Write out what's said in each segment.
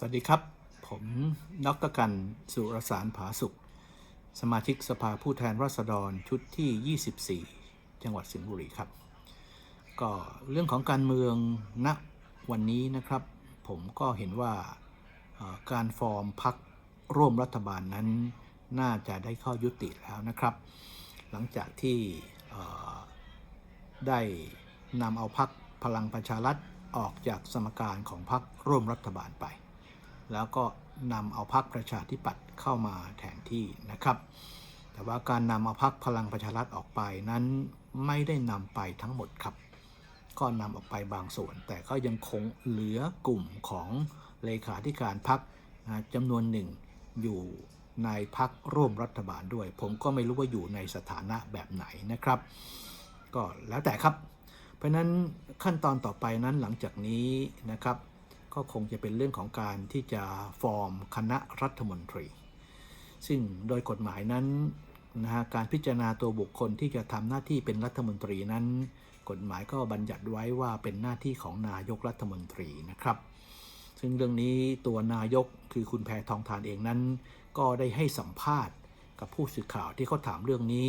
สวัสดีครับ ผมดรกันสุรสารผาสุข สมาชิกสภาผู้แทนราษฎรชุดที่ 24 จังหวัดสิงห์บุรีครับ ก็เรื่องของการเมืองณวันนี้นะครับ ผมก็เห็นว่าการฟอร์มพักร่วมรัฐบาลนั้นน่าจะได้ข้ายุติแล้วนะครับ หลังจากที่ได้นำเอาพักพลังประชารัฐออกจากสมการของพักร่วมรัฐบาลไป แล้วก็นำเอาพักประชาธิปัตย์เข้ามาแทนที่นะครับ แต่ว่าการนำเอาพักพลังประชารัฐออกไปนั้นไม่ได้นำไปทั้งหมดครับ ก็นำออกไปบางส่วน แต่ก็ยังคงเหลือกลุ่มของเลขาธิการพักจำนวนหนึ่งอยู่ในพักร่วมรัฐบาลด้วย ผมก็ไม่รู้ว่าอยู่ในสถานะแบบไหนนะครับ ก็แล้วแต่ครับ เพราะฉะนั้นขั้นตอนต่อไปนั้นหลังจากนี้นะครับ ก็คงจะเป็นเรื่องของการที่จะฟอร์มคณะรัฐมนตรี ซึ่งโดยกฎหมายนั้นนะฮะการพิจารณาตัวบุคคลที่จะทำหน้าที่เป็นรัฐมนตรีนั้น กฎหมายก็บัญญัติไว้ว่าเป็นหน้าที่ของนายกรัฐมนตรีนะครับ ซึ่งเรื่องนี้ตัวนายกคือคุณแพทองทานเองนั้น ก็ได้ให้สัมภาษณ์กับผู้สื่อข่าวที่เขาถามเรื่องนี้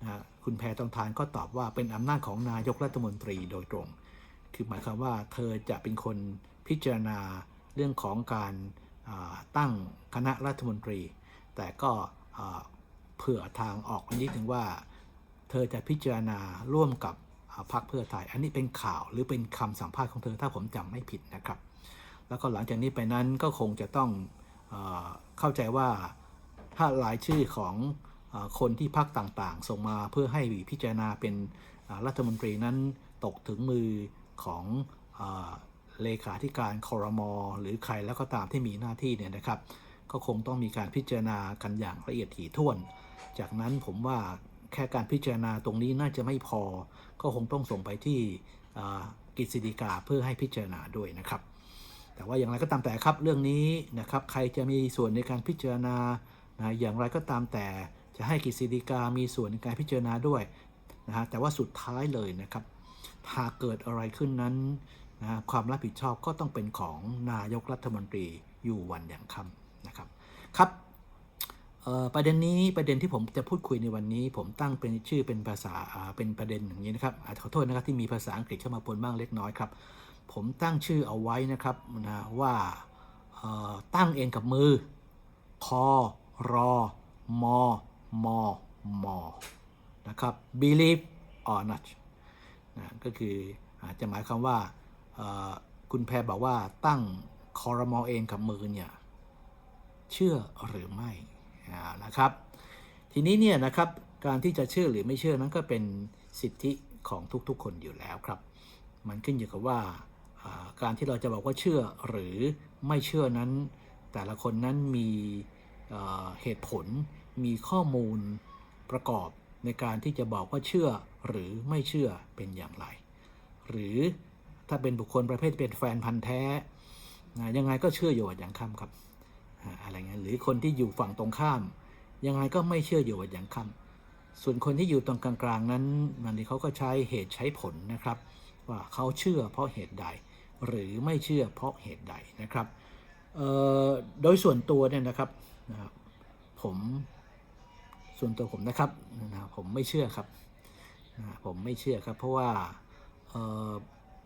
นะคุณแพทองทานก็ตอบว่าเป็นอำนาจของนายกรัฐมนตรีโดยตรง คือหมายความว่าเธอจะเป็นคน พิจารณาเรื่องของการตั้งคณะรัฐมนตรี แต่ก็เผื่อทางออกนิดถึงว่า เธอจะพิจารณาร่วมกับพรรคเพื่อไทย อันนี้เป็นข่าวหรือเป็นคำสัมภาษณ์ของเธอถ้าผมจำไม่ผิดนะครับ แล้วก็หลังจากนี้ไปนั้นก็คงจะต้องเอเข้าใจว่าถ้ารายชื่อของอคนที่พักต่างๆ ส่งมาเพื่อให้พิจารณาเป็นรัฐมนตรีนั้นตกถึงมือของ เลขาธิการคอรมอหรือใครแล้วก็ตามที่มีหน้าที่เนี่ยนะครับ ก็คงต้องมีการพิจารณากันอย่างละเอียดถี่ถ้วน จากนั้นผมว่าแค่การพิจารณาตรงนี้น่าจะไม่พอ ก็คงต้องส่งไปที่อ่ากฤษฎีกาเพื่อให้พิจารณาด้วยนะครับ แต่ว่าอย่างไรก็ตามแต่ครับเรื่องนี้นะครับใครจะมีส่วนในการพิจารณานะอย่างไรก็ตามแต่จะให้กฤษฎีกามีส่วนในการพิจารณาด้วยนะฮะแต่ว่าสุดท้ายเลยนะครับหากเกิดอะไรขึ้นนั้น นะความรับผิดชอบก็ต้องเป็นของนายกรัฐมนตรีอยู่วันอย่างค่ำนะครับครับประเด็นนี้ประเด็นที่ผมจะพูดคุยในวันนี้ ผมตั้งเป็นชื่อเป็นภาษาเป็นประเด็นอย่างนี้นะครับอาจขอโทษนะครับที่มีภาษาอังกฤษเข้ามาปนบ้างเล็กน้อยครับผมตั้งชื่อเอาไว้นะครับนะว่าตั้งเองกับมือคอรอมอมอมอนะครับ believe or not นะก็คืออาจจะหมายความว่า คุณแพรบอกว่าตั้งคอรมอเองกับมือเนี่ยเชื่อหรือไม่นะครับ ทีนี้เนี่ยนะครับการที่จะเชื่อหรือไม่เชื่อนั้นก็เป็นสิทธิของทุกๆ คนอยู่แล้วครับ มันขึ้นอยู่กับว่าการที่เราจะบอกว่าเชื่อหรือไม่เชื่อนั้น แต่ละคนนั้นมีเอ่อเหตุผลมีข้อมูลประกอบในการที่จะบอกว่าเชื่อหรือไม่เชื่อเป็นอย่างไร หรือ ถ้าเป็นบุคคลประเภทเป็นแฟนพันธ์แท้ยังไงก็เชื่ออยู่วัดอย่างค่ำครับอะไรเงี้ยหรือคนที่อยู่ฝั่งตรงข้าม ยังไงก็ไม่เชื่ออยู่วัดอย่างค่ำส่วนคนที่อยู่ตรงกลางๆนั้นมันนี้เขาก็ใช้เหตุใช้ผลนะครับ ว่าเขาเชื่อเพราะเหตุใด หรือไม่เชื่อเพราะเหตุใดนะครับโดยส่วนตัวเนี่ยนะครับผมส่วนตัวผมนะครับผมไม่เชื่อครับผมไม่เชื่อครับ เพราะว่า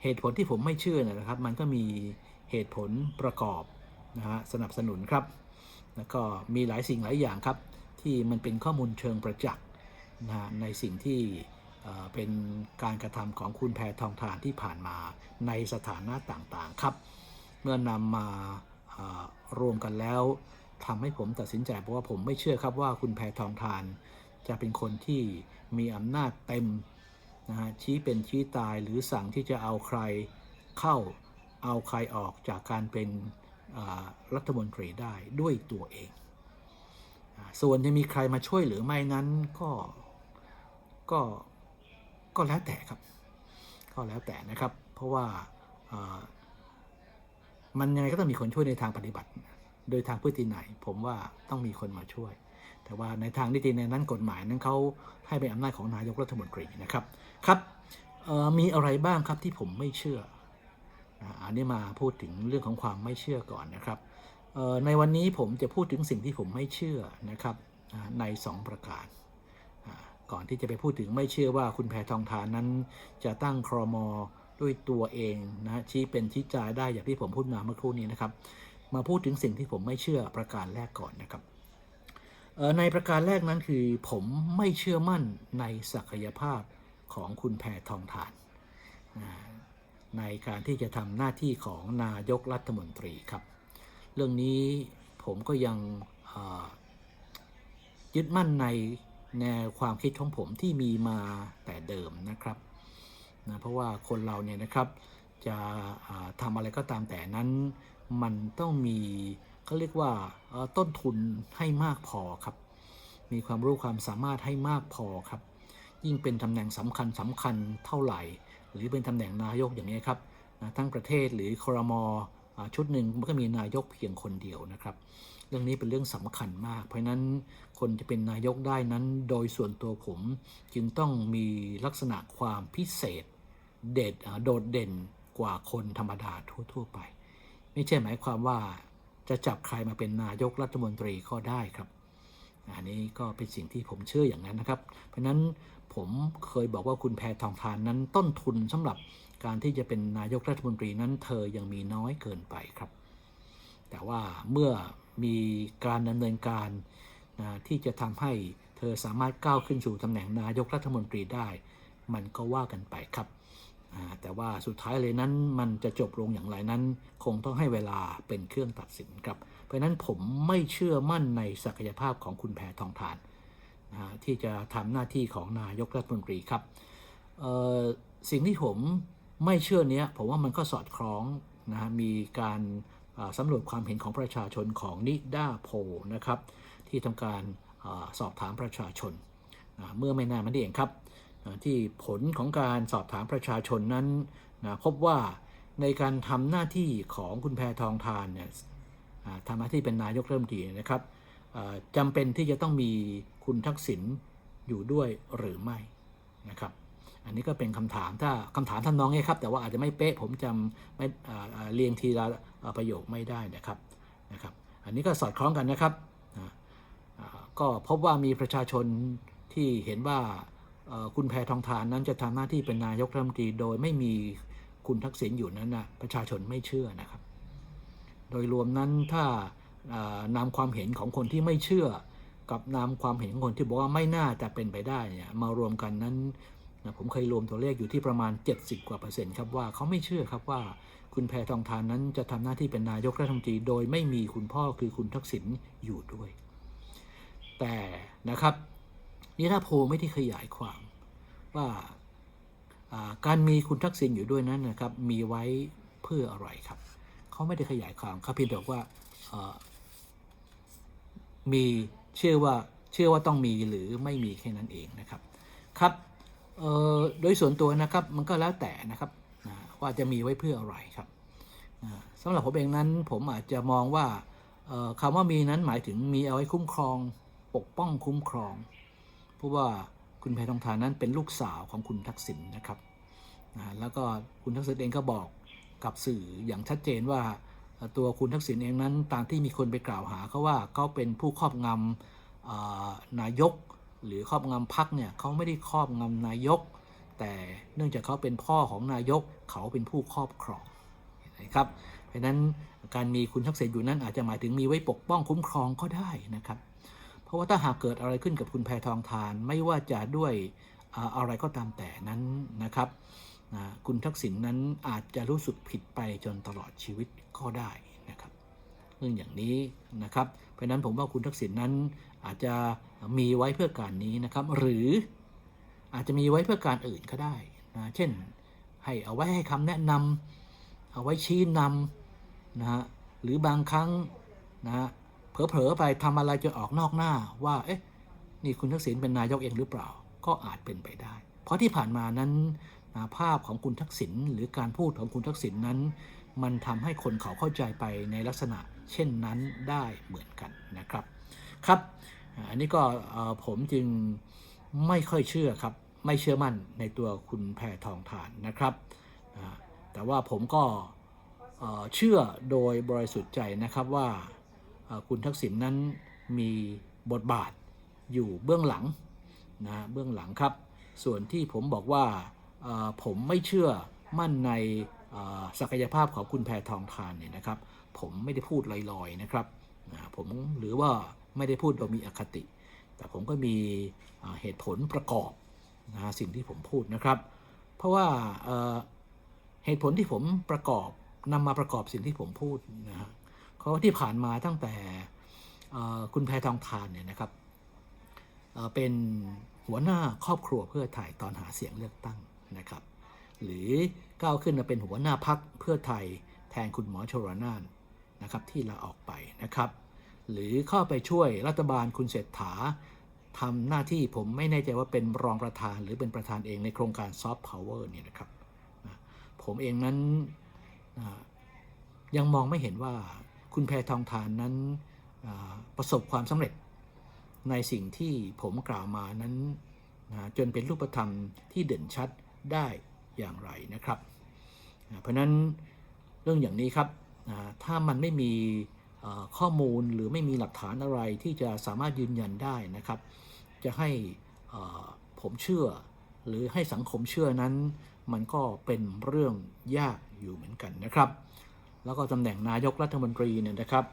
เหตุผลที่ผมไม่เชื่อนะครับ มันก็มีเหตุผลประกอบนะฮะสนับสนุนครับ แล้วก็มีหลายสิ่งหลายอย่างครับ ที่มันเป็นข้อมูลเชิงประจักษ์นะฮะในสิ่งที่เป็นการกระทำของคุณแพทองทานที่ผ่านมาในสถานะต่างๆครับ เมื่อนำมารวมกันแล้วทำให้ผมตัดสินใจเพราะว่าผมไม่เชื่อครับว่าคุณแพทองทานจะเป็นคนที่มีอำนาจเต็ม นะฮะชี้เป็นชี้ตายหรือสั่งที่จะเอาใครเข้าเอาใครออกจากการเป็นรัฐมนตรีได้ด้วยตัวเอง ส่วนจะมีใครมาช่วยหรือไม่นั้นก็ก็ก็แล้วแต่ครับ ก็แล้วแต่นะครับ เพราะว่ามันยังไงก็ต้องมีคนช่วยในทางปฏิบัติ โดยทางพฤติไหน ผมว่าต้องมีคนมาช่วย แต่ว่าในทางนิติในนั้นกฎหมายนั้นเขาให้เป็นอำนาจของนายกรัฐมนตรีนะครับครับมีอะไรบ้างครับที่ผมไม่เชื่ออันนี้มาพูดถึงเรื่องของความไม่เชื่อก่อนนะครับในวันนี้ผมจะพูดถึงสิ่งที่ผมไม่เชื่อนะครับใน 2 ประการ ก่อนที่จะไปพูดถึงไม่เชื่อว่าคุณแพทองทานนั้น จะตั้งครมด้วยตัวเองนะชี้เป็นชี้จายได้อย่างที่ผมพูดมาเมื่อครู่นี้นะครับ มาพูดถึงสิ่งที่ผมไม่เชื่อประการแรกก่อนนะครับ ในประการแรกนั้นคือ ผมไม่เชื่อมั่นในศักยภาพของคุณแพทองทาน ในการที่จะทำหน้าที่ของนายกรัฐมนตรีครับ เรื่องนี้ผมก็ยังยึดมั่นในแนวความคิดของผมที่มีมาแต่เดิมนะครับนะเพราะว่าคนเราเนี่ยนะครับจะทำอะไรก็ตามแต่นั้น มันต้องมี เขาเรียกว่าต้นทุนให้มากพอครับ มีความรู้ความสามารถให้มากพอครับ ยิ่งเป็นตำแหน่งสำคัญสำคัญเท่าไหร่ หรือเป็นตำแหน่งนายกอย่างนี้ครับทั้งประเทศหรือครมอชุดหนึ่งมันก็มีนายกเพียงคนเดียวนะครับ เรื่องนี้เป็นเรื่องสำคัญมาก เพราะนั้นคนจะเป็นนายกได้นั้น โดยส่วนตัวผมจึงต้องมีลักษณะความพิเศษ เด็ดโดดเด่นกว่าคนธรรมดาทั่ว ๆ ไป ไม่ใช่หมายความว่า จะจับใครมาเป็นนายกรัฐมนตรีก็ได้ครับ อันนี้ก็เป็นสิ่งที่ผมเชื่ออย่างนั้นนะครับ เพราะนั้นผมเคยบอกว่าคุณแพทองทานนั้นต้นทุนสำหรับการที่จะเป็นนายกรัฐมนตรีนั้นเธอยังมีน้อยเกินไปครับ แต่ว่าเมื่อมีการดำเนินการนะที่จะทำให้เธอสามารถก้าวขึ้นสู่ตำแหน่งนายกรัฐมนตรีได้ มันก็ว่ากันไปครับ แต่ว่าสุดท้ายเลยนั้นมันจะจบลงอย่างไรนั้น คงต้องให้เวลาเป็นเครื่องตัดสินครับ เพราะนั้นผมไม่เชื่อมั่นในศักยภาพของคุณแพทองทานนะที่จะทำหน้าที่ของนายกรัฐมนตรีครับสิ่งที่ผมไม่เชื่อเนี้ยผมว่ามันก็สอดคล้องนะฮะมีการสำรวจความเห็นของประชาชนของนิด้าโพนะครับ ที่ทำการอสอบถามประชาชนนะเมื่อไม่นานมานี้เองครับ ที่ผลของการสอบถามประชาชนนั้นนะพบว่าในการทำหน้าที่ของคุณแพทองทานเนี่ยทำหน้าที่เป็นนายกเรัฐมนตรีนะครับจำเป็นที่จะต้องมีคุณทักษิณอยู่ด้วยหรือไม่นะครับ อันนี้ก็เป็นคำถามถ้าคำถามท่านน้องเนี่ยครับ แต่ว่าอาจจะไม่เป๊ะผมจำไม่เรียงทีละประโยคไม่ได้นะครับนะครับ อันนี้ก็สอดคล้องกันนะครับก็พบว่ามีประชาชนที่เห็นว่า คุณแพทองทานนั้นจะทำหน้าที่เป็นนายกรัฐมนตรีโดยไม่มีคุณทักษิณอยู่นั้นนะประชาชนไม่เชื่อนะครับ โดยรวมนั้นถ้าอ่านำความเห็นของคนที่ไม่เชื่อ กับนำความเห็นของคนที่บอกว่าไม่น่าจะเป็นไปได้เนี่ยมารวมกันนั้นนะผมเคยรวมตัวเลขอยู่ที่ประมาณ 70 กว่าเปอร์เซ็นต์ครับว่าเขาไม่เชื่อครับว่าคุณแพทองทานนั้นจะทำหน้าที่เป็นนายกรัฐมนตรีโดยไม่มีคุณพ่อคือคุณทักษิณอยู่ด้วย แต่นะครับ นิราโพลไม่ได้ขยายความว่าการมีคุณทักษิณอยู่ด้วยนั้นนะครับ มีไว้เพื่ออะไรครับ เขาไม่ได้ขยายความเขาเพียงแต่บอกว่ามีเชื่อว่าเชื่อว่าต้องมีหรือไม่มีแค่นั้นเองนะครับครับโดยส่วนตัวนะครับมันก็แล้วแต่นะครับว่าจะมีไว้เพื่ออะไรครับอ่าสำหรับผมเองนั้นผมอาจจะมองว่าคำว่ามีนั้นหมายถึงมีเอาไว้คุ้มครอง ปกป้องคุ้มครอง ราะว่าคุณแพทองทานนั้นเป็นลูกสาวของคุณทักษิณนะครับนะแล้วก็คุณทักษิณเองก็บอกกับสื่ออย่างชัดเจนว่าตัวคุณทักษิณเองนั้นตามที่มีคนไปกล่าวหาเขาว่าเขาเป็นผู้ครอบงำนายก หรือครอบงำพักเนี่ยเขาไม่ได้ครอบงำนายก แต่เนื่องจากเขาเป็นพ่อของนายกเขาเป็นผู้ครอบครองนะครับเพราะนั้นการมีคุณทักษิณอยู่นั้นอาจจะหมายถึงมีไว้ปกป้องคุ้มครองก็ได้นะครับ เพราะว่าถ้าหากเกิดอะไรขึ้นกับคุณแพทองทานไม่ว่าจะด้วยอะไรก็ตามแต่นั้นนะครับคุณทักษิณนั้นอาจจะรู้สึกผิดไปจนตลอดชีวิตก็ได้นะครับ เรื่องอย่างนี้นะครับ เพราะฉะนั้นผมว่าคุณทักษิณนั้นอาจจะมีไว้เพื่อการนี้นะครับ หรืออาจจะมีไว้เพื่อการอื่นก็ได้นะเช่นให้เอาไว้ให้คำแนะนำเอาไว้ชี้นำนะฮะหรือบางครั้งนะฮะ เผลอๆไปทำอะไรจนออกนอกหน้าว่าเอ๊ะนี่คุณทักษิณเป็นนายกเองหรือเปล่า ก็อาจเป็นไปได้ เพราะที่ผ่านมานั้นภาพของคุณทักษิณหรือการพูดของคุณทักษิณนั้น มันทำให้คนเขาเข้าใจไปในลักษณะเช่นนั้นได้เหมือนกันนะครับครับ อันนี้ก็ผมจึงไม่ค่อยเชื่อครับ ไม่เชื่อมั่นในตัวคุณแพรทองทานนะครับ แต่ว่าผมก็เชื่อโดยบริสุทธิ์ใจนะครับว่า คุณทักษิณนั้นมีบทบาทอยู่เบื้องหลังนะเบื้องหลังครับ ส่วนที่ผมบอกว่าผมไม่เชื่อมั่นในศักยภาพของคุณแพทองทานเนี่ยนะครับ ผมไม่ได้พูดลอยๆนะครับนะผมหรือว่าไม่ได้พูดโดยมีอคติ แต่ผมก็มีเหตุผลประกอบนะสิ่งที่ผมพูดนะครับ เพราะว่าเอ่อเหตุผลที่ผมประกอบนำมาประกอบสิ่งที่ผมพูดนะฮะ เพราะว่าที่ผ่านมาตั้งแต่คุณแพทองทานเนี่ยนะครับเเป็นหัวหน้าครอบครัวเพื่อไทยตอนหาเสียงเลือกตั้งนะครับ หรือก้าวขึ้นมาเป็นหัวหน้าพักเพื่อไทยแทนคุณหมอชลนานนะครับที่ลาออกไปนะครับ หรือเข้าไปช่วยรัฐบาลคุณเศรษฐาทำหน้าที่ผมไม่แน่ใจว่าเป็นรองประธานหรือเป็นประธานเองในโครงการซอฟต์พาวเวอร์เนี่ยนะครับ ผมเองนั้นยังมองไม่เห็นว่า คุณแพทองทานนั้นประสบความสำเร็จในสิ่งที่ผมกล่าวมานั้นนะจนเป็นรูปธรรมที่เด่นชัดได้อย่างไรนะครับนะเพราะนั้นเรื่องอย่างนี้ครับนะถ้ามันไม่มีข้อมูลหรือไม่มีหลักฐานอะไรที่จะสามารถยืนยันได้นะครับ จะให้ผมเชื่อ หรือให้สังคมเชื่อนั้น มันก็เป็นเรื่องยากอยู่เหมือนกันนะครับ แล้วก็ตำแหน่งนายกรัฐมนตรีเนี่ยนะครับ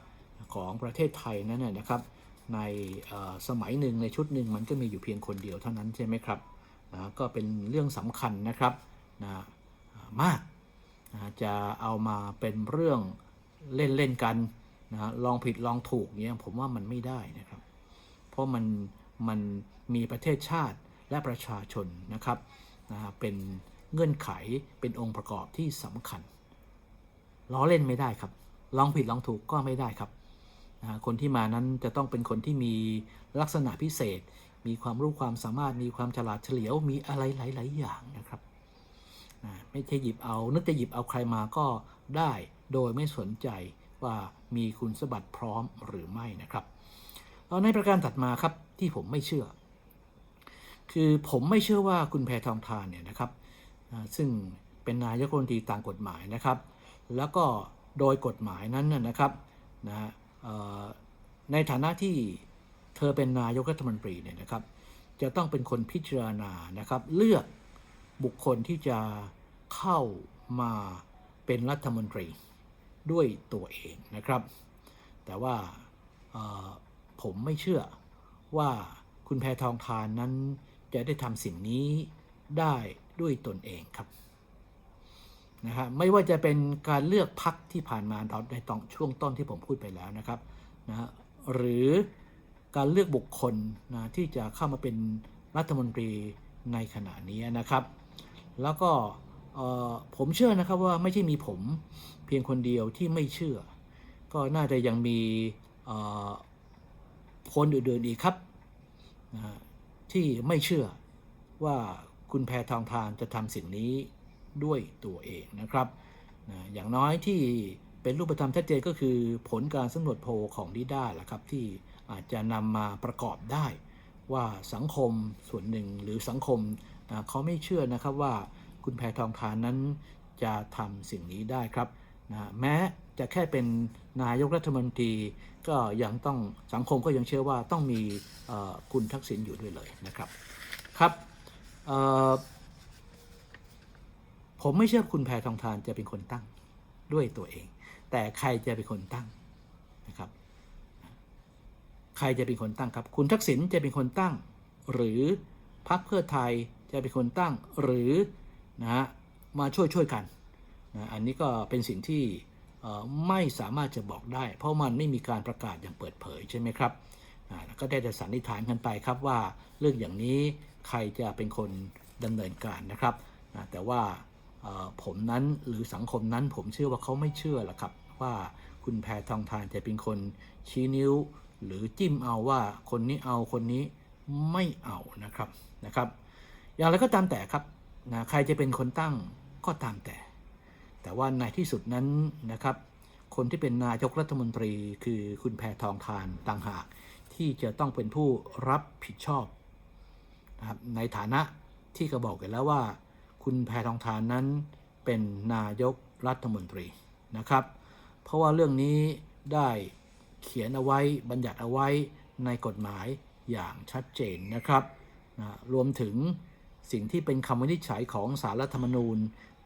ของประเทศไทยนั้นนะนะครับในสมัยหนึ่งในชุดหนึ่งมันก็มีอยู่เพียงคนเดียวเท่านั้นใช่ไหมครับนะก็เป็นเรื่องสำคัญนะครับนะมากนะจะเอามาเป็นเรื่องเล่นเล่นกันนะลองผิดลองถูกเนี้ยผมว่ามันไม่ได้นะครับ เพราะมันมันมีประเทศชาติและประชาชนนะครับนะเป็นเงื่อนไขเป็นองค์ประกอบที่สำคัญ ล้อเล่นไม่ได้ครับลองผิดลองถูกก็ไม่ได้ครับนะคนที่มานั้นจะต้องเป็นคนที่มีลักษณะพิเศษ มีความรู้ความสามารถมีความฉลาดเฉลียวมีอะไรหลาย ๆ อย่างนะครับนะไม่ใช่หยิบเอา นึกจะหยิบเอาใครมาก็ได้โดยไม่สนใจว่ามีคุณสมบัติพร้อมหรือไม่นะครับในประการถัดมาครับที่ผมไม่เชื่อ คือผมไม่เชื่อว่าคุณแพทองทานเนี่ยนะครับซึ่งเป็นนายกรัฐมนตรีต่ามกฎหมายนะครับ แล้วก็โดยกฎหมายนั้นนะครับนะในฐานะที่เธอเป็นนายกรัฐมนตรีเนี่ยนะครับ จะต้องเป็นคนพิจารณานะครับ เลือกบุคคลที่จะเข้ามาเป็นรัฐมนตรีด้วยตัวเองนะครับ แต่ว่าผมไม่เชื่อว่าคุณแพทองทานนั้นจะได้ทำสิ่งนี้ได้ด้วยตนเองครับ นะฮะไม่ว่าจะเป็นการเลือกพักที่ผ่านมาในตอนช่วงต้นที่ผมพูดไปแล้วนะครับนะฮะหรือการเลือกบุคคลนะที่จะเข้ามาเป็นรัฐมนตรีในขณะนี้นะครับ แล้วก็ผมเชื่อนะครับว่าไม่ใช่มีผมเพียงคนเดียวที่ไม่เชื่อ ก็น่าจะยังมีคนอื่นๆอีกครับนะที่ไม่เชื่อว่าคุณแพทองทานจะทำสิ่งนี้ ด้วยตัวเองนะครับนะอย่างน้อยที่เป็นรูปธรรมชัดเจนก็คือผลการสำรวจโพลของดิด้าแหละครับที่อาจจะนำมาประกอบได้ว่าสังคมส่วนหนึ่งหรือสังคมนะเขาไม่เชื่อนะครับว่าคุณแพทองทานนั้นจะทำสิ่งนี้ได้ครับนะแม้จะแค่เป็นนายกรัฐมนตรี ก็ยังต้องสังคมก็ยังเชื่อว่าต้องมีคุณทักษิณอยู่ด้วยเลยนะครับครับ ผมไม่เชื่อคุณแพทองทานจะเป็นคนตั้งด้วยตัวเอง แต่ใครจะเป็นคนตั้งนะครับ ใครจะเป็นคนตั้งครับ คุณทักษิณจะเป็นคนตั้ง หรือพรรคเพื่อไทยจะเป็นคนตั้งหรือนะฮะมาช่วยช่วยกันนะอันนี้ก็เป็นสิ่งที่ไม่สามารถจะบอกได้ เพราะมันไม่มีการประกาศอย่างเปิดเผยใช่ไหมครับก็ได้แต่สันนิษฐานกันไปครับว่าเรื่องอย่างนี้ใครจะเป็นคนดำเนินการนะครับนะแต่ว่า ผมนั้นหรือสังคมนั้นผมเชื่อว่าเขาไม่เชื่อหรอกครับ ว่าคุณแพทองทานจะเป็นคนชี้นิ้ว หรือจิ้มเอาว่าคนนี้เอาคนนี้ไม่เอานะครับนะครับ อย่างไรก็ตามแต่ครับนะใครจะเป็นคนตั้งก็ตามแต่ แต่ว่าในที่สุดนั้นนะครับ คนที่เป็นนายกรัฐมนตรีคือคุณแพทองทานต่างหาก ที่จะต้องเป็นผู้รับผิดชอบนะครับในฐานะที่ก็บอกกันแล้วว่า คุณแพทองทานนั้นเป็นนายกรัฐมนตรีนะครับ เพราะว่าเรื่องนี้ได้เขียนเอาไว้บัญญัติเอาไว้ในกฎหมายอย่างชัดเจนนะครับนะรวมถึงสิ่งที่เป็นคำวินิจฉัยของสารรัฐธรรมนูญ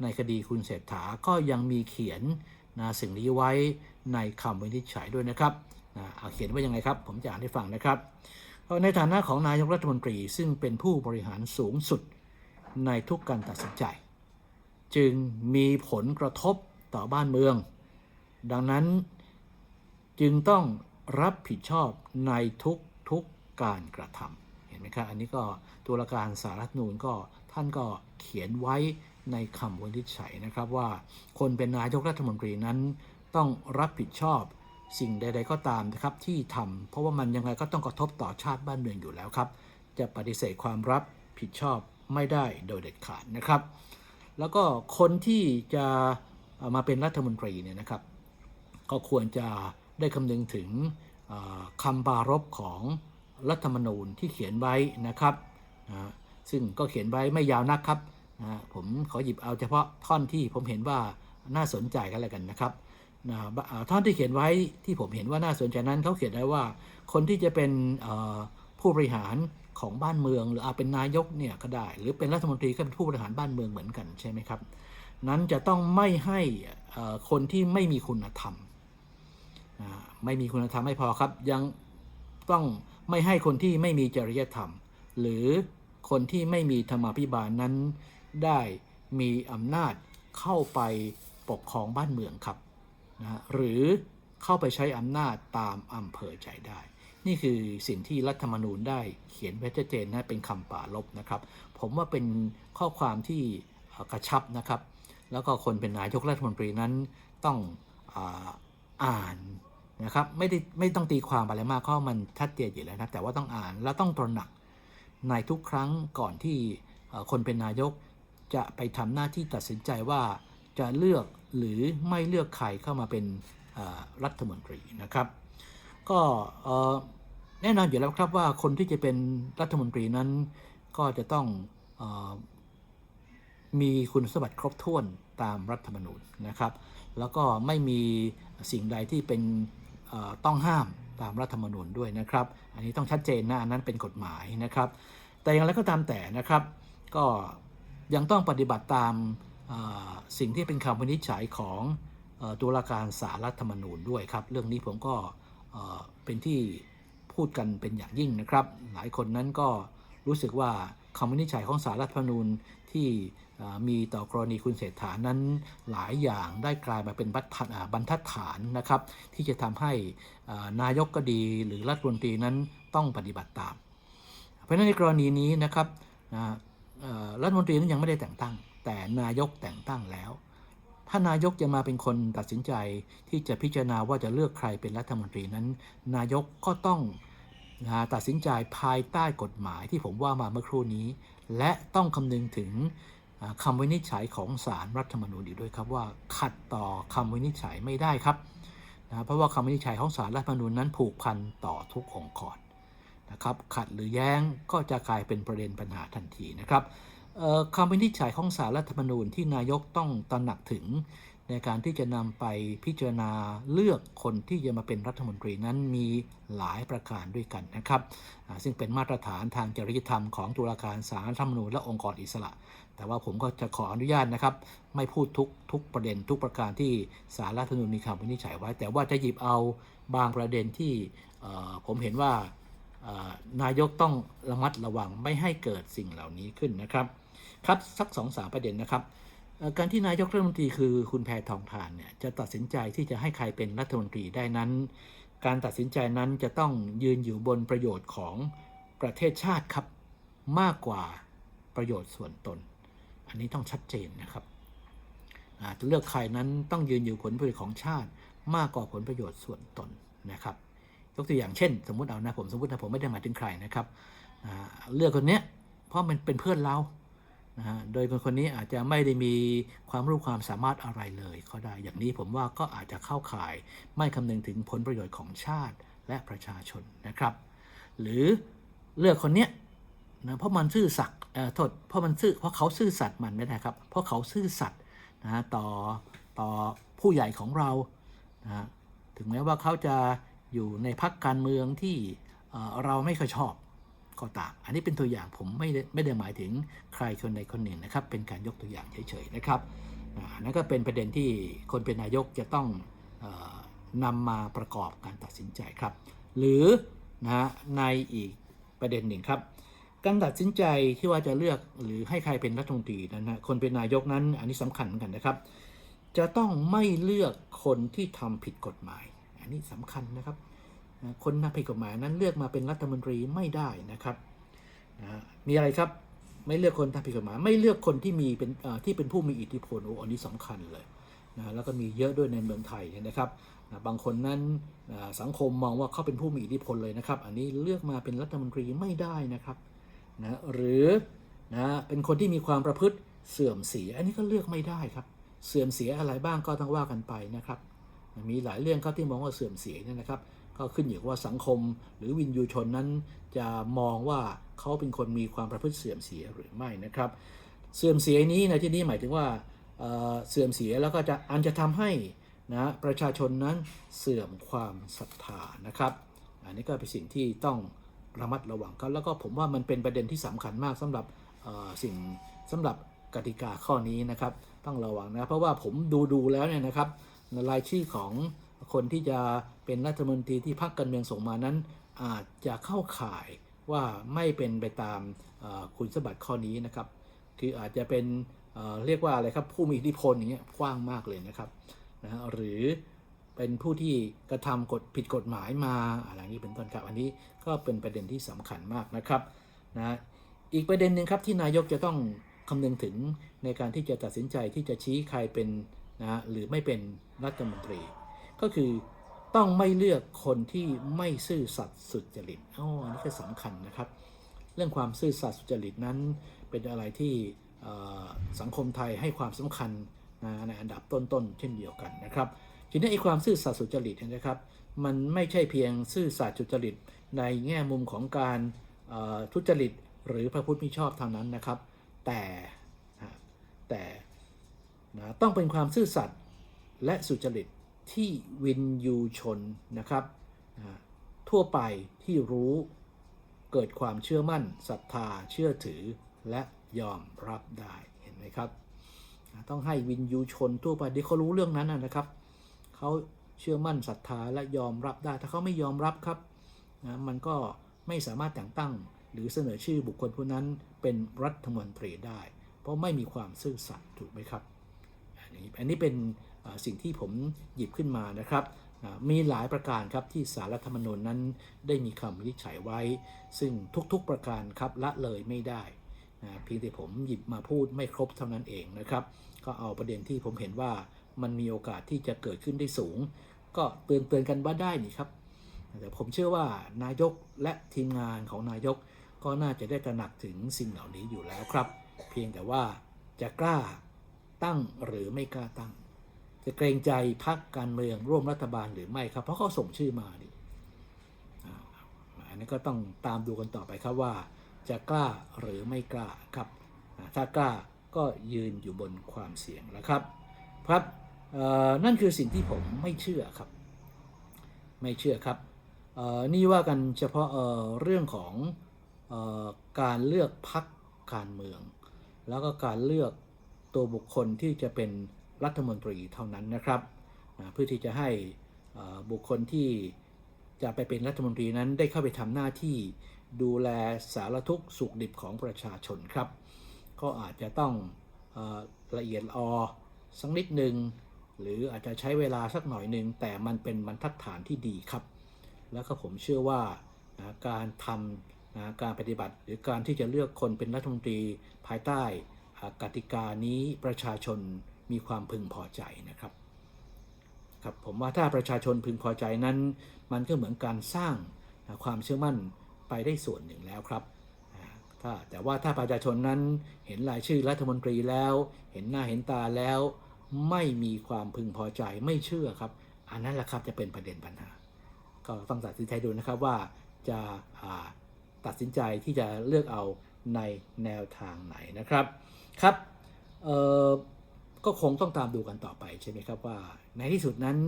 ในคดีคุณเศรษฐาก็ยังมีเขียนนะสิ่งนี้ไว้ในคำวินิจฉัยด้วยนะครับนะเอาเขียนไว้ยังไงครับ ผมจะอ่านให้ฟังนะครับในฐานะของนายกรัฐมนตรีซึ่งเป็นผู้บริหารสูงสุด ในทุกการตัดสินใจ จึงมีผลกระทบต่อบ้านเมือง ดังนั้นจึงต้องรับผิดชอบในทุกทุกๆการกระทำเห็นไหมครับ อันนี้ก็ตุลาการสารรัฐนูญก็ท่านก็เขียนไว้ในคำวินิจฉัยนะครับว่าคนเป็นนายกรัฐมนตรีนั้นต้องรับผิดชอบสิ่งใด ๆ ก็ตามนะครับที่ทำเพราะว่ามันยังไงก็ต้องกระทบต่อชาติบ้านเมืองอยู่แล้วครับ จะปฏิเสธความรับผิดชอบ ไม่ได้โดยเด็ดขาดนะครับ แล้วก็คนที่จะามาเป็นรัฐมนตรีเนี่ยนะครับ ก็ควรจะได้คำนึงถึงคำปรารภของรัฐธรรมนูญที่เขียนไว้นะครับนะซึ่งก็เขียนไว้ไม่ยาวนักครับนะผมขอหยิบเอาเฉพาะท่อนที่ผมเห็นว่าน่าสนใจกันแล้วกันนะครับนะท่อนที่เขียนไว้ที่ผมเห็นว่าน่าสนใจนั้นเขาเขียนไว้ว่า คนที่จะเป็นผู้บริหาร ของบ้านเมือง หรืออาจเป็นนายกเนี่ยก็ได้ หรือเป็นรัฐมนตรีก็เป็นผู้บริหารบ้านเมืองเหมือนกันใช่ไหมครับ นั้นจะต้องไม่ให้คนที่ไม่มีคุณธรรมไม่มีคุณธรรมไม่พอครับ ยังต้องไม่ให้คนที่ไม่มีจริยธรรม หรือคนที่ไม่มีธรรมาภิบาลนั้นได้มีอำนาจเข้าไปปกครองบ้านเมืองครับนะฮะหรือเข้าไปใช้อำนาจตามอำเภอใจได้ นี่คือสิ่งที่รัฐธรรมนูญได้เขียนไว้ชัดเจนนะเป็นคำป่าลบนะครับ ผมว่าเป็นข้อความที่กระชับนะครับ แล้วก็คนเป็นนายกรัฐมนตรีนั้นต้องอ,อ่านนะครับไม่ได้ไม่ต้องตีความอะไรมากเพราะมันชัดเจนอยู่แล้วนะแต่ว่าต้องอ่านแล้วต้องตระหนักในทุกครั้งก่อนที่คนเป็นนายกจะไปทำหน้าที่ตัดสินใจว่าจะเลือกหรือไม่เลือกใครเข้ามาเป็นรัฐมนตรีนะครับ ก็ แน่นอนอยู่แล้วครับว่าคนที่จะเป็นรัฐมนตรีนั้น ก็จะต้องอมีคุณสมบัติครบถ้วนตามรัฐธรรมนูญนะครับ แล้วก็ไม่มีสิ่งใดที่เป็นต้องห้ามตามรัฐธรรมนูญด้วยนะครับ อันนี้ต้องชัดเจนนะอันนั้นเป็นกฎหมายนะครับ แต่อย่างไรก็ตามแต่นะครับ ก็ยังต้องปฏิบัติตามสิ่งที่เป็นคำวินิจฉัยของอตุลาการสารรัฐธรรมนูญด้วยครับ เรื่องนี้ผมก็เป็นที่ พูดกันเป็นอย่างยิ่งนะครับ หลายคนนั้นก็รู้สึกว่าคำวินิจฉัยของสารรัฐธรรมนูญที่มีต่อกรณีคุณเศรษฐานั้นหลายอย่างได้กลายมาเป็นบรรทัดบรรทัดฐานนะครับ ที่จะทำให้นายกก็ดีหรือรัฐมนตรีนั้นต้องปฏิบัติตาม เพราะฉะนั้นในกรณีนี้นะครับรัฐมนตรีนั้นยังไม่ได้แต่งตั้ง แต่นายกแต่งตั้งแล้ว ถ้านายกจะมาเป็นคนตัดสินใจที่จะพิจารณาว่าจะเลือกใครเป็นรัฐมนตรีนั้น นายกก็ต้อง นะตัดสินใจภายใต้กฎหมายที่ผมว่ามาเมื่อครู่นี้ และต้องคำนึงถึงคำวินิจฉัยของศาลรรัฐธรรมนูญอีกด้วยครับว่าขัดต่อคำวินิจฉัยไม่ได้ครับนะเพราะว่าคำวินิจฉัยของศาลรรัฐธรรมนูญนั้นผูกพันต่อทุกองค์กรนะครับขัดหรือแย้งก็จะกลายเป็นประเด็นปัญหาทันทีนะครับคำวินิจฉัยของสารรัฐธรรมนูญที่นายกต้องตระหนักถึง ในการที่จะนำไปพิจารณาเลือกคนที่จะมาเป็นรัฐมนตรีนั้นมีหลายประการด้วยกันนะครับ ซึ่งเป็นมาตรฐานทางจริยธรรมของตุลาการสารรัฐธรรมนูญและองค์กรอิสระ แต่ว่าผมก็จะขออนุญาตนะครับ ไม่พูดทุกทุกประเด็นทุกประการที่สารรัฐธรรมนูญมีคำวินิจฉัยไว้ แต่ว่าจะหยิบเอาบางประเด็นที่ผมเห็นว่านายกต้องระมัดระวังไม่ให้เกิดสิ่งเหล่านี้ขึ้นนะครับ ครับสักสองสามประเด็นนะครับ การที่นายกรัฐมนตรีคือคุณแพทองทานเนี่ยจะตัดสินใจที่จะให้ใครเป็นรัฐมนตรีได้นั้น การตัดสินใจนั้นจะต้องยืนอยู่บนประโยชน์ของประเทศชาติครับมากกว่าประโยชน์ส่วนตน อันนี้ต้องชัดเจนนะครับจะเลือกใครนั้นต้องยืนอยู่ผลประโยชน์ของชาติมากกว่าผลประโยชน์ส่วนตนนะครับยกตัวอย่างเช่น สมมุติเอานะผมสมมตินะผมไม่ได้หมายถึงใครนะครับเลือกคนเนี้ยเพราะมันเป็นเพื่อนเรา นะฮะโดยคนคนนี้อาจจะไม่ได้มีความรู้ความสามารถอะไรเลยก็ได้ อย่างนี้ผมว่าก็อาจจะเข้าข่ายไม่คำนึงถึงผลประโยชน์ของชาติและประชาชนนะครับ หรือเลือกคนเนี้ยนะเพราะมันซื่อสัตย์เอ่อโทษเพราะมันซื่อเพราะเขาซื่อสัตย์มันไม่ได้ครับ เพราะเขาซื่อสัตย์นะต่อต่อผู้ใหญ่ของเรานะถึงแม้ว่าเขาจะอยู่ในพรรคการเมืองที่เเราไม่เคอยชอบ ก็ตาม อันนี้เป็นตัวอย่างผมไม่ได้ไม่ได้หมายถึงใครคนใดคนหนึ่งนะครับ เป็นการยกตัวอย่างเฉยๆนะครับอ่านั่นก็เป็นประเด็นที่คนเป็นนายกจะต้องออนำมาประกอบการตัดสินใจครับ หรือนะฮะในอีกประเด็นหนึ่งครับ การตัดสินใจที่ว่าจะเลือกหรือให้ใครเป็นรัฐมนตรีนั้นนะคนเป็นนายกนั้นอันนี้สำคัญเหมือนกันนะครับ จะต้องไม่เลือกคนที่ทำผิดกฎหมาย อันนี้สำคัญนะครับ คนทำผิดกฎหมายนั้นเลือกมาเป็นรัฐมนตรีไม่ได้นะครับนะมีอะไรครับไม่เลือกคนทำผิดกฎหมาย ไม่เลือกคนที่มีเป็นที่เป็นผู้มีอิทธิพลโอ้อันนี้สำคัญเลยนะแล้วก็มีเยอะด้วยในเมืองไทยนะครับนะบางคนนั้นนะสังคมมองว่าเขาเป็นผู้มีอิทธิพลเลยนะครับ อันนี้เลือกมาเป็นรัฐมนตรีไม่ได้นะครับนะหรือนะเป็นคนที่มีความประพฤติเสื่อมเสีย อันนี้ก็เลือกไม่ได้ครับ เสื่อมเสียอะไรบ้างก็ต้องว่ากันไปนะครับ มีหลายเรื่องครับที่มองว่าเสื่อมเสียเนี่ยนะครับ ก็ขึ้นอยู่ว่าสังคมหรือวินยูชนนั้นจะมองว่าเขาเป็นคนมีความประพฤติเสื่อมเสียหรือไม่นะครับ เสื่อมเสียนี้ในที่นี้หมายถึงว่าเเสื่อมเสียแล้วก็จะอันจะทำให้นะประชาชนนั้นเสื่อมความศรัทธานะครับ อันนี้ก็เป็นสิ่งที่ต้องระมัดระวังครับแล้วก็ผมว่ามันเป็นประเด็นที่สำคัญมากสำหรับสิ่งสำหรับกติกาข้อนี้นะครับ ต้องระวังนะเพราะว่าผมดูดูแล้วเนี่ยนะครับรายชื่อของ คนที่จะเป็นรัฐมนตรีที่พรรคการเมืองส่งมานั้น อาจจะเข้าข่ายว่าไม่เป็นไปตามคุณสมบัติข้อนี้นะครับ คืออาจจะเป็นเเรียกว่าอะไรครับผู้มีอิทธิพลอย่างเงี้ยกว้างมากเลยนะครับนะฮะหรือเป็นผู้ที่กระทำกฎผิดกฎหมายมาอะไรนี้เป็นต้นครับอันนี้ก็เป็นประเด็นที่สำคัญมากนะครับนะอีกประเด็นหนึ่งครับที่นายกจะต้องคำนึงถึงในการที่จะตัดสินใจที่จะชี้ใครเป็นนะหรือไม่เป็นรัฐมนตรี ก็คือต้องไม่เลือกคนที่ไม่ซื่อสัตย์สุจริตอ๋ออันนี้ก็สำคัญนะครับ เรื่องความซื่อสัตย์สุจริตนั้น เป็นอะไรที่สังคมไทยให้ความสำคัญในอันดับต้นๆเช่นเดียวกันนะครับทีนี้ไอ้ความซื่อสัตย์สุจริตนะครับ มันไม่ใช่เพียงซื่อสัตย์สุจริตในแง่มุมของการทุจริตหรือพระพุทธมิชอบเท่านั้นนะครับ แต่แต่นะต้องเป็นความซื่อสัตย์และสุจริต ที่วินยูชนนะครับ ทั่วไปที่รู้เกิดความเชื่อมั่นศรัทธาเชื่อถือและยอมรับได้เห็นไหมครับ ต้องให้วินยูชนทั่วไปที่เขารู้เรื่องนั้นนะครับเขาเชื่อมั่นศรัทธาและยอมรับได้ ถ้าเขาไม่ยอมรับครับนะมันก็ไม่สามารถแต่งตั้ง หรือเสนอชื่อบุคคลผู้นั้นเป็นรัฐมนตรีได้ เพราะไม่มีความซื่อสัตย์ถูกไหมครับอันนี้อันนี้เป็น สิ่งที่ผมหยิบขึ้นมานะครับ มีหลายประการครับที่สารรัฐธรรมนูญนั้นได้มีคำวินิจฉัยไว้ ซึ่งทุกๆประการครับละเลยไม่ได้เพียงแต่ผมหยิบมาพูดไม่ครบเท่านั้นเองนะครับ ก็เอาประเด็นที่ผมเห็นว่ามันมีโอกาสที่จะเกิดขึ้นได้สูง ก็เตือนเตือนๆกันว่าได้นี่ครับแต่ผมเชื่อว่านายกและทีมงานของนายกก็น่าจะได้ตระหนักถึงสิ่งเหล่านี้อยู่แล้วครับ เพียงแต่ว่าจะกล้าตั้งหรือไม่กล้าตั้ง จะเกรงใจพักการเมืองร่วมรัฐบาลหรือไม่ครับ เพราะเขาส่งชื่อมาดิอันนี้ก็ต้องตามดูกันต่อไปครับว่า จะกล้าหรือไม่กล้าครับถ้ากล้าก็ยืนอยู่บนความเสี่ยงแล้วครับครับนั่นคือสิ่งที่ผมไม่เชื่อครับ ไม่เชื่อครับนี่ว่ากันเฉพาะเเรื่องของออการเลือกพักการเมือง แล้วก็การเลือกตัวบุคคลที่จะเป็น รัฐมนตรีเท่านั้นนะครับเพื่อที่จะให้บุคคลที่จะไปเป็นรัฐมนตรีนั้นได้เข้าไปทำหน้าที่ดูแลสารทุกข์สุขดิบของประชาชนครับ ก็อาจจะต้องอละเอียดออสักนิดหนึ่งหรืออาจจะใช้เวลาสักหน่อยหนึ่งแต่มันเป็นบรรทัดฐานที่ดีครับ แล้วก็ผมเชื่อว่าการทำการปฏิบัติ หรือการที่จะเลือกคนเป็นรัฐมนตรีภายใต้กติกานี้ประชาชน มีความพึงพอใจนะครับครับผมว่าถ้าประชาชนพึงพอใจนั้น มันก็เหมือนการสร้างความเชื่อมั่นไปได้ส่วนหนึ่งแล้วครับถ้าแต่ว่าถ้าประชาชนนั้นเห็นรายชื่อรัฐมนตรีแล้ว เห็นหน้าเห็นตาแล้ว ไม่มีความพึงพอใจไม่เชื่อครับ อันนั้นแหละครับจะเป็นประเด็นปัญหา ก็ต้องตัดสินใจดูนะครับว่าจะาตัดสินใจที่จะเลือกเอาในแนวทางไหนนะครับครับเอ่อ ก็คงต้องตามดูกันต่อไปใช่ไหมครับว่า ในที่สุดนั้น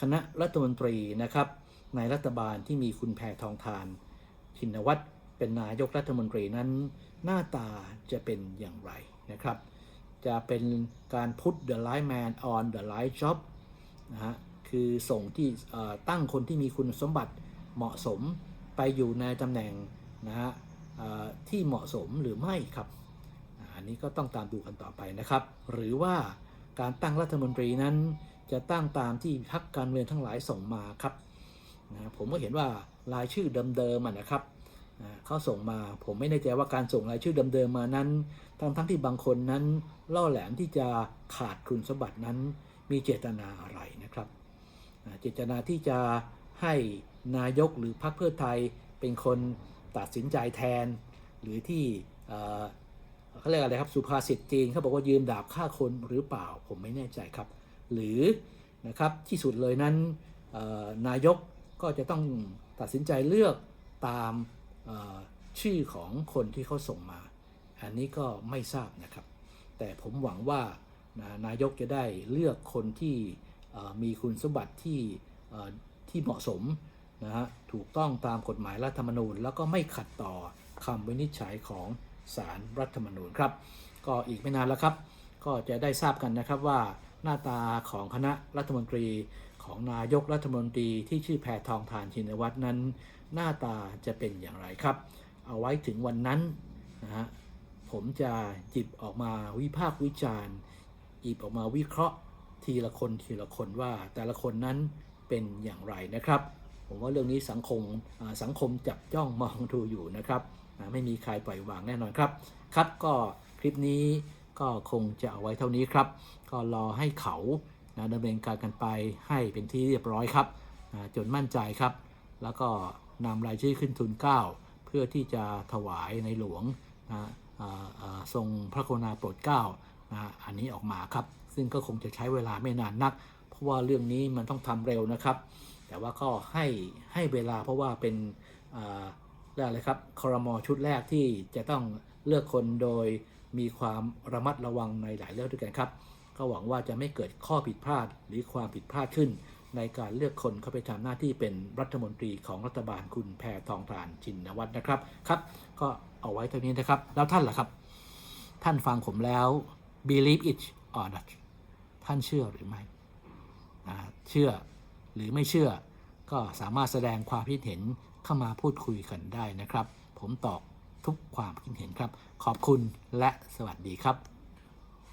คณะรัฐมนตรีนะครับ ในรัฐบาลที่มีคุณแพทองทานชินวัตรเป็นนายกรัฐมนตรีนั้น หน้าตาจะเป็นอย่างไรนะครับ จะเป็นการ put the right man on the right job นะฮะคือส่งที่ตั้งคนที่มีคุณสมบัติเหมาะสมไปอยู่ในตำแหน่งนะฮะที่เหมาะสมหรือไม่ครับ อันนี้ก็ต้องตามดูกันต่อไปนะครับ หรือว่าการตั้งรัฐมนตรีนั้น จะตั้งตามที่พรรคการเมืองทั้งหลายส่งมาครับนะผมก็เห็นว่ารายชื่อเดิมๆนะครับเขาส่งมาผมไม่แน่ใจว่าการส่งรายชื่อเดิมๆมานั้น ทั้งทั้งที่บางคนนั้นล่อแหลมที่จะขาดคุณสมบัตินั้น มีเจตนาอะไรนะครับ เจตนาที่จะให้นายกหรือพรรคเพื่อไทยเป็นคนตัดสินใจแทน หรือที่ เขาเรียกอะไรครับสุภาษิตจีนเขาบอกว่ายืมดาบฆ่าคนหรือเปล่าผมไม่แน่ใจครับ หรือนะครับที่สุดเลยนั้นนายกก็จะต้องตัดสินใจเลือกตามชื่อของคนที่เขาส่งมา อันนี้ก็ไม่ทราบนะครับ แต่ผมหวังว่านายกจะได้เลือกคนที่มีคุณสมบัติที่ที่เหมาะสมนะฮะถูกต้องตามกฎหมายรัฐธรรมนูญ แล้วก็ไม่ขัดต่อคำวินิจฉัยของ ศารรัฐธรรมนูญครับ ก็อีกไม่นานแล้วครับ ก็จะได้ทราบกันนะครับว่าหน้าตาของคณะรัฐมนตรีของนายกรัฐมนตรีที่ชื่อแพทองทานชินวัตรนั้น หน้าตาจะเป็นอย่างไรครับ เอาไว้ถึงวันนั้นนะฮะผมจะหยิบออกมาวิพากษ์วิจารณ์หยิบออกมาวิเคราะห์ทีละคนทีละคนว่าแต่ละคนนั้นเป็นอย่างไรนะครับ ผมว่าเรื่องนี้สังคมสังคมจับจ้องมองดูอยู่นะครับ ไม่มีใครปล่อยวางแน่นอนครับ ครับก็คลิปนี้ก็คงจะเอาไว้เท่านี้ครับ ก็รอให้เขานะดำเนินการกันไปให้เป็นที่เรียบร้อยครับจนมั่นใจครับ แล้วก็นำรายชื่อขึ้นทุนเก้าเพื่อที่จะถวายในหลวงนะทรงพระกรุณาโปรดเกล้านะอันนี้ออกมาครับ ซึ่งก็คงจะใช้เวลาไม่นานนัก เพราะว่าเรื่องนี้มันต้องทำเร็วนะครับ แต่ว่าก็ให้ให้เวลาเพราะว่าเป็น รียกอะไรครับคอรมอชุดแรกที่จะต้องเลือกคนโดยมีความระมัดระวังในหลายเรื่องด้วยกันครับก็หวังว่าจะไม่เกิดข้อผิดพลาดหรือความผิดพลาดขึ้น ในการเลือกคนเข้าไปทำหน้าที่เป็นรัฐมนตรีของรัฐบาลคุณแพทองทานชินวัตรนะครับครับ ก็เอาไว้เท่านี้นะครับ แล้วท่านล่ะครับ ท่านฟังผมแล้ว believe it or not ท่านเชื่อหรือไม่เชื่อหรือไม่เชื่อก็สามารถแสดงความคิดเห็น เข้ามาพูดคุยกันได้นะครับ ผมตอบทุกความคิดเห็นครับ ขอบคุณและสวัสดีครับ